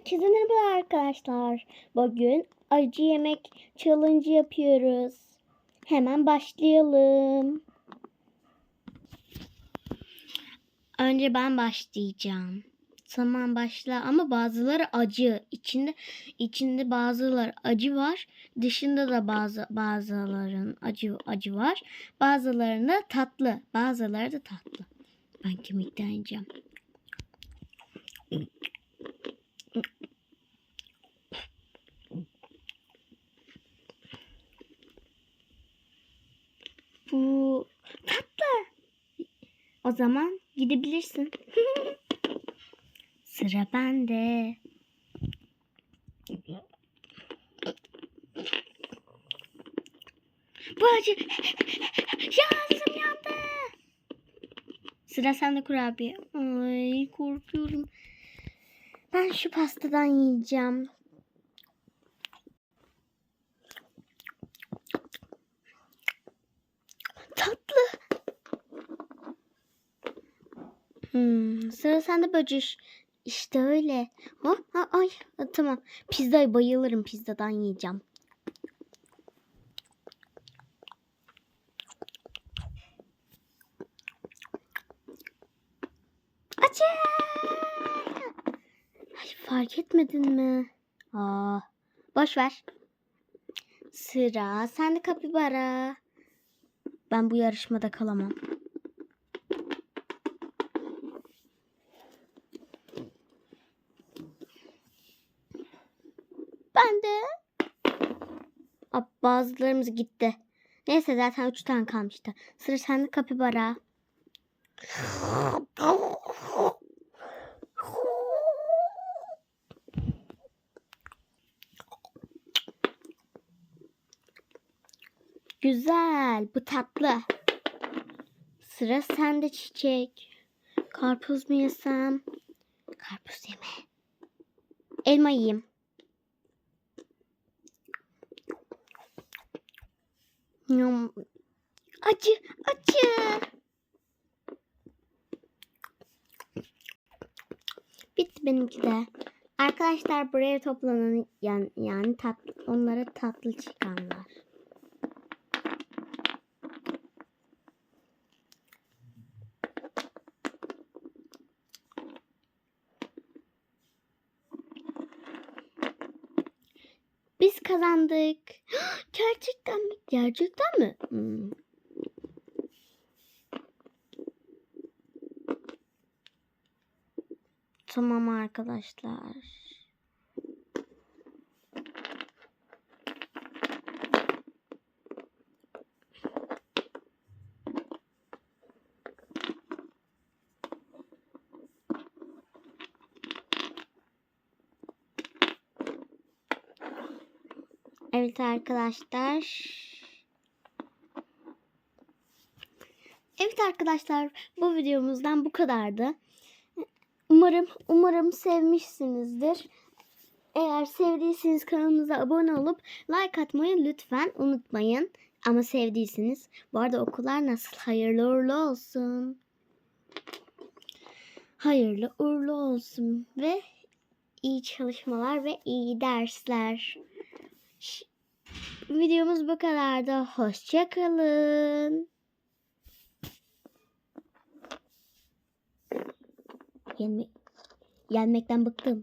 Herkese merhaba arkadaşlar. Bugün acı yemek challenge yapıyoruz. Hemen başlayalım. Önce ben başlayacağım. Tamam başla ama bazıları acı. İçinde içinde bazıları acı var. Dışında da bazı bazıların acı acı var. Bazılarında tatlı. Bazıları da tatlı. Ben kemikten yiyeceğim. Bu tatlı. O zaman gidebilirsin. Sıra bende. Bu acı. Ağzım yandı. Sıra sende kurabiye. Ay korkuyorum. Ben şu pastadan yiyeceğim. Tatlı. Hmm, sıra sende böcüş. İşte öyle. Ha, ha, ay, tamam. Pizzaya bayılırım. Pizzadan yiyeceğim. Acı! Fark etmedin mi? Aa, boş ver. Sıra sende kapibara. Ben bu yarışmada kalamam. Ben de. Aa, bazılarımız gitti. Neyse zaten üç tane kalmıştı. Sıra sende kapibara. Güzel. Bu tatlı. Sıra sende çiçek. Karpuz mu yesem? Karpuz yeme. Elma yiyeyim. Yum. Acı, acı. Bitti benimki de. Arkadaşlar buraya toplanan yani, yani tat, onlara tatlı çıkanlar. Biz kazandık. Gerçekten mi? Gerçekten mi? Hmm. Tamam arkadaşlar. Evet arkadaşlar. Evet arkadaşlar bu videomuzdan bu kadardı. Umarım umarım sevmişsinizdir. Eğer sevdiyseniz kanalımıza abone olup like atmayı lütfen unutmayın. Ama sevdiyseniz bu arada okullar nasıl? Hayırlı uğurlu olsun. Hayırlı uğurlu olsun ve iyi çalışmalar ve iyi dersler. Videomuz bu kadardı. Hoşçakalın. Yenme Yenmekten bıktım.